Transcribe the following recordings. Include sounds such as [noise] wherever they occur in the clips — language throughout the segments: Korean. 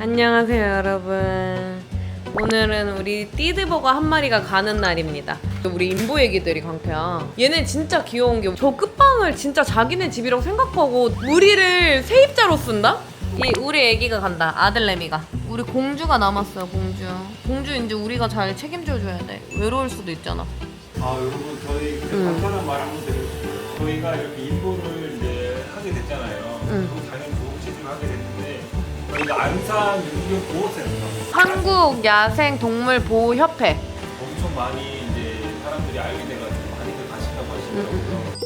안녕하세요 여러분 오늘은 우리 띠드버거 한 마리가 가는 날입니다 우리 인보 애기들이 강태야 얘네 진짜 귀여운 게 저 끝방을 진짜 자기네 집이라고 생각하고 우리를 세입자로 쓴다? 이 우리 애기가 간다 아들내미가 우리 공주가 남았어요 공주 공주 이제 우리가 잘 책임져줘야 돼 외로울 수도 있잖아 아 여러분 저희 그 음. 간단한 말 한번 드리고 싶어요. 저희가 이렇게 인보를 이제 하게 됐잖아요. 음. 당연히 좋은 취지로 하게 됐는데 저희가 안산 유기견 보호센터. 한국 야생 동물 보호 협회. 엄청 많이 이제 사람들이 알게 돼가지고 많이들 가신다고 하시더라고요.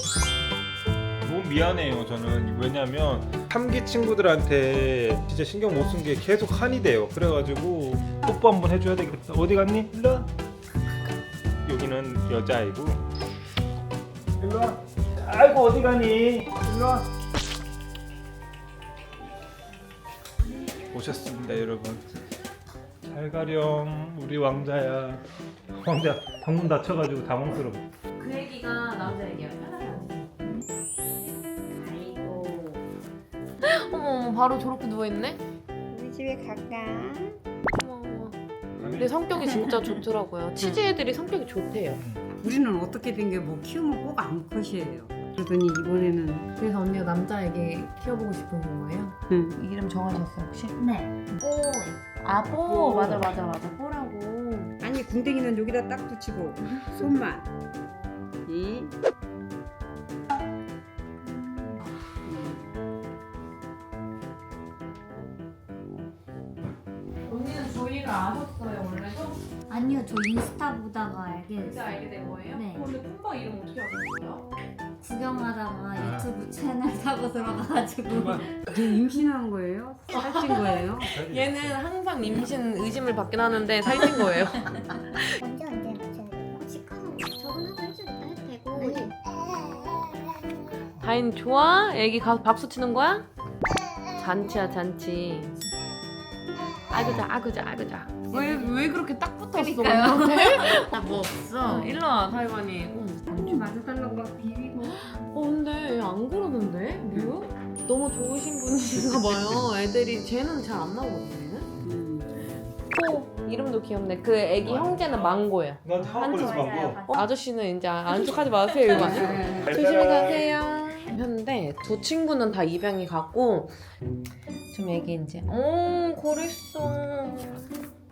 너무 미안해요 저는. 왜냐면 삼기 친구들한테 진짜 신경 못 쓴 게 계속 한이 돼요. 그래가지고 뽀뽀 한번 해줘야 되겠다. 어디 갔니? 일로 와. 여기는 여자아이고. 일로 와. 아이고 어디 가니? 일로 와 오셨습니다 여러분. 잘 가렴 우리 왕자야. 왕자 방문 닫혀가지고 당황스러워. 그 애기가 남자 애기야. 아이고. 어머 어머 바로 저렇게 누워있네? 우리 집에 갈까? 어머 성격이 진짜 좋더라고요. 치즈 애들이 성격이 좋대요. 우리는 어떻게 된 게 뭐 키우면 꼭 암컷이에요. 그러더니 이번에는 그래서 언니가 남자 애기 키워보고 싶은 거예요? 응. 이름 정하셨어요 혹시? 네. 오. 아 뽀! 뽀. 맞아 맞아 맞아 뽀라고 아니 궁뎅이는 여기다 딱 붙이고 손만 이 저희를 아셨어요 원래도? 아니요, 저 인스타 보다가 알게 됐어요. 알게 된 거예요? 네. 근데 콤바 이름 어떻게 아셨어요? 구경하다가 아. 유튜브 채널 타고 들어가가지고. 얘 임신한 거예요? 살찐 거예요? 얘는 항상 임신 의심을 받긴 하는데 살찐 거예요 [laughs] 언제 언제 맞춰야 돼요? 치과는 적응하고 해도 해도 되고. 네. 다인 좋아? 애기 가서 박수 치는 거야? 잔치야 잔치 아그자 아그자 아그자. 왜, 왜 그렇게 딱 붙었어. 나뭐 [laughs] 없어. 일로 와 타이완이 한번 맞아달라고 막 비비고? 어 근데 얘 안 그러는데? 뮤? 너무 좋으신 분이신가 봐요. 애들이 쟤는 잘 안 나오거든요 음. 코 이름도 귀엽네. 그 애기 형제는 망고예요. 난 한지 방금 어, 아저씨는 이제 안쪽하지 마세요 이거. 조심히 가세요 했는데 저 친구는 다 입양이 갔고 좀 애기 이제 어 그랬어.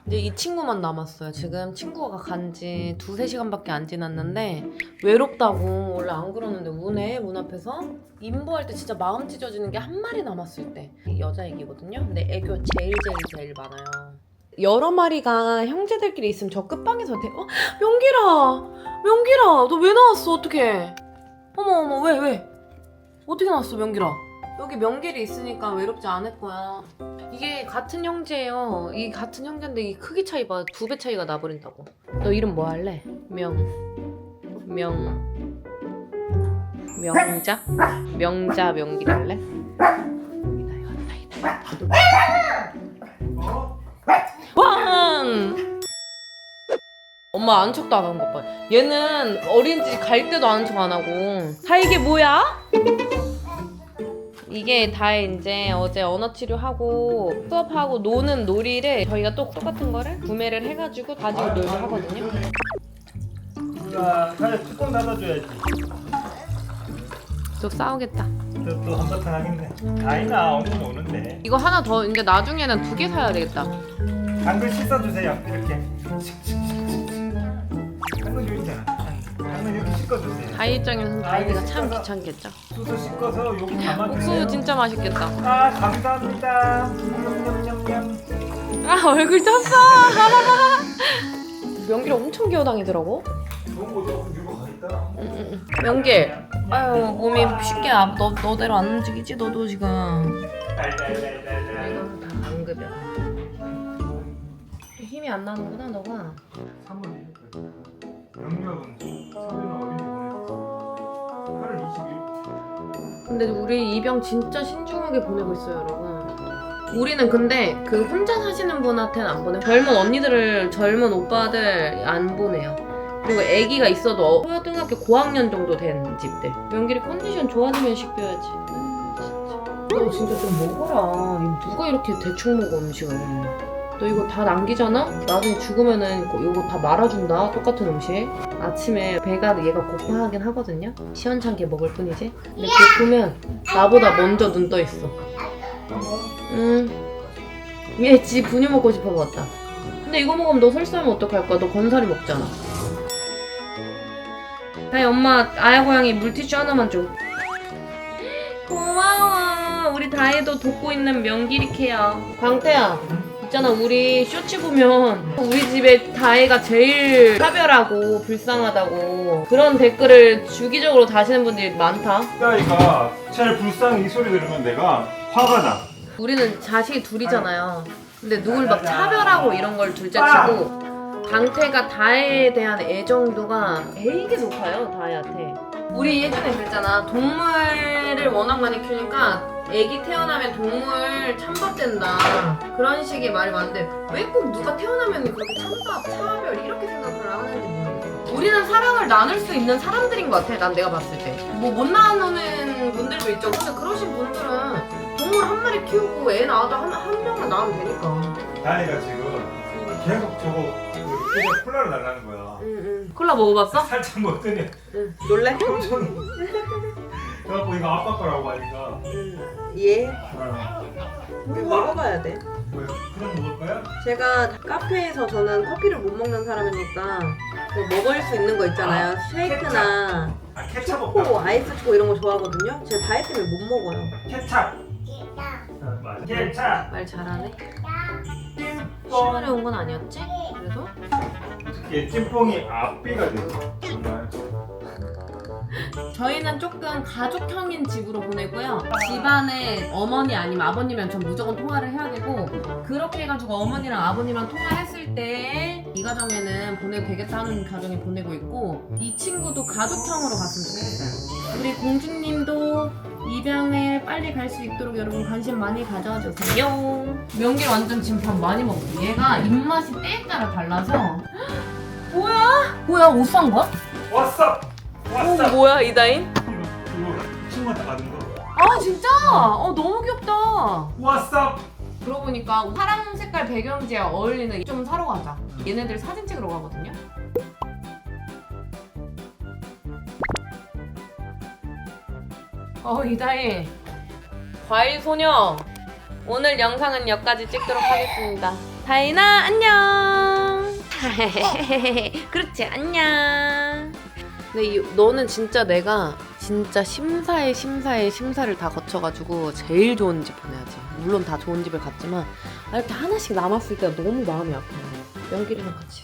이제 이 친구만 남았어요. 지금 친구가 간 지 두세 시간밖에 안 지났는데 외롭다고 원래 안 그러는데 우네 문 앞에서? 인보할 때 진짜 마음 찢어지는 게 한 마리 남았을 때. 여자 애기거든요. 근데 애교 제일 제일 제일 많아요. 여러 마리가 형제들끼리 있으면 저 끝방에서 대... 어? 명기라 명기라 너 왜 나왔어? 어떡해? 어머 어머 왜 왜? 어떻게 나왔어 명기라 여기 명길이 있으니까 외롭지 않을 거야 이게 같은 형제예요 이 같은 형제인데 이 크기 차이 봐 두 배 차이가 나버린다고 너 이름 뭐 할래? 명... 명... 명자? 명자 명길 할래? 이다 왕! 엄마 아는 척도 안 하는 것 봐. 얘는 어린이집 갈 때도 아는 척 안 하고. 다 이게 뭐야? 이게 다 이제 어제 언어 치료하고 수업하고 노는 놀이를 저희가 또 똑같은 거를 구매를 해가지고 가지고 놀고 하거든요. 야, 사실 뚜껑 닫아줘야지. 또 싸우겠다. 또, 또 한바탕 하겠네. 아니나 오늘 오는데. 이거 하나 더 이제 나중에는 두 개 사야 되겠다. 당근 씻어주세요. 이렇게. 이렇게 씻어주세요. 다이 입장에서는 다이가 참 귀찮겠죠. 옥수수 씻어서 여기 옥수수 담아주세요. 진짜 맛있겠다. 아 감사합니다. 냠냠냠냠. 아 얼굴 쪘어. [laughs] 명길 엄청 기어다니더라고. 좋은 거죠? 이거 있다. 명길. 아유 몸이 쉽게 안- 너 너대로 안 움직이지 너도 지금. 달달달달달. 이건 다 안급이야. 힘이 안 나는구나 너가. 3번 영역은 서울은 어린이 보냈어. 8월 20일. 근데 우리 입양 진짜 신중하게 보내고 있어요 여러분. 우리는 근데 그 혼자 사시는 분한테는 안 보내. 젊은 언니들을 젊은 오빠들 안 보내요. 그리고 아기가 있어도 초등학교 고학년 정도 된 집들. 명길이 컨디션 좋아지면 식혀야지. 음, 진짜. 너 진짜 좀 먹어라. 누가 이렇게 대충 먹어 음식을. 너 이거 다 남기잖아? 나중에 죽으면은 이거- 다 말아준다. 똑같은 음식. 아침에 배가 얘가 고파하긴 하거든요. 시원찮게 먹을 뿐이지. 근데 고프면 나보다 먼저 눈 떠 있어. 응. 얘지 분유 먹고 싶어 봤다. 근데 이거 먹으면 너 설사하면 어떡할 거야? 너 건사리 먹잖아. 다이 엄마 아야 고양이 물티슈 하나만 줘. [gasps] 고마워. 우리 다이도 돕고 있는 명기리 케어. 광태야. 있잖아 우리 쇼츠 보면 우리 집에 다이가 제일 차별하고 불쌍하다고 그런 댓글을 주기적으로 다시는 분들이 많다. 딸이가 제일 불쌍해 이 소리 들으면 내가 화가 나. 우리는 자식이 둘이잖아요. 근데 누굴 막 차별하고 이런 걸 둘째치고 강태가 다혜에 대한 애정도가 되게 높아요 다혜한테. 우리 예전에 그랬잖아 동물을 워낙 많이 키우니까 애기 태어나면 동물 찬밥된다 그런 식의 말이 많은데 왜 꼭 누가 태어나면 그렇게 찬밥 차별 이렇게 생각을 하는지 모르겠어. 우리는 사랑을 나눌 수 있는 사람들인 것 같아 난 내가 봤을 때. 뭐 못 나누는 분들도 있죠. 근데 그러신 분들은 동물 한 마리 키우고 애 낳아도 한, 한 명만 낳으면 되니까. 다이가 지금 계속 저거 그 그냥 콜라를 달라는 거야. 응응. 콜라 먹어봤어? 살짝 먹더니 응. 놀래? 그래갖고 이거 아빠 거라고 하니까 예. 어. 이거 먹어봐야 돼. 왜 그럼 먹을 거야? 제가 카페에서 저는 커피를 못 먹는 사람이니까 그 먹을 수 있는 거 있잖아요. 쉐이크나 아 케찹 초코, 없다. 아이스 초코 이런 거 좋아하거든요. 제가 다이어트 때문에 못 먹어요. 케찹. 어, 맞아. 케찹. 말 잘하네. 시간에 온 건 아니었지? 그래도? 얘 찐뽕이 앞비가 돼. 정말. 저희는 조금 가족형인 집으로 보내고요. 집안에 어머니 아니면 아버님이랑 전 무조건 통화를 해야 되고 그렇게 해가지고 어머니랑 아버님이랑 통화했을 때 이 가정에는 보내도 되겠다 하는 가정에 보내고 있고 이 친구도 가족형으로 갔으면 좋겠어요. 우리 공주님도 입양을 빨리 갈 수 있도록 여러분 관심 많이 가져주세요. 명길 완전 지금 밥 많이 먹었어. 얘가 입맛이 때에 따라 달라서 [gasps] 뭐야? 뭐야 옷 산 거야? 왔어. 어, 뭐야 이다인? 이거 이거 친구한테 받은 거. 아 진짜? 어 너무 귀엽다. 왔어. 그러고 보니까 파랑 색깔 배경지에 어울리는 좀 사러 가자. 얘네들 사진 찍으러 가거든요. 어 이다희 과일 소녀 오늘 영상은 여기까지 찍도록 하겠습니다. 다이나 안녕. [laughs] 그렇지 안녕. 근데 이, 너는 진짜 내가 진짜 심사에 심사에 심사를 다 거쳐가지고 제일 좋은 집 보내야지. 물론 다 좋은 집을 갔지만 아, 이렇게 하나씩 남았을 때가 너무 마음이 아파요. 연기이랑 같이.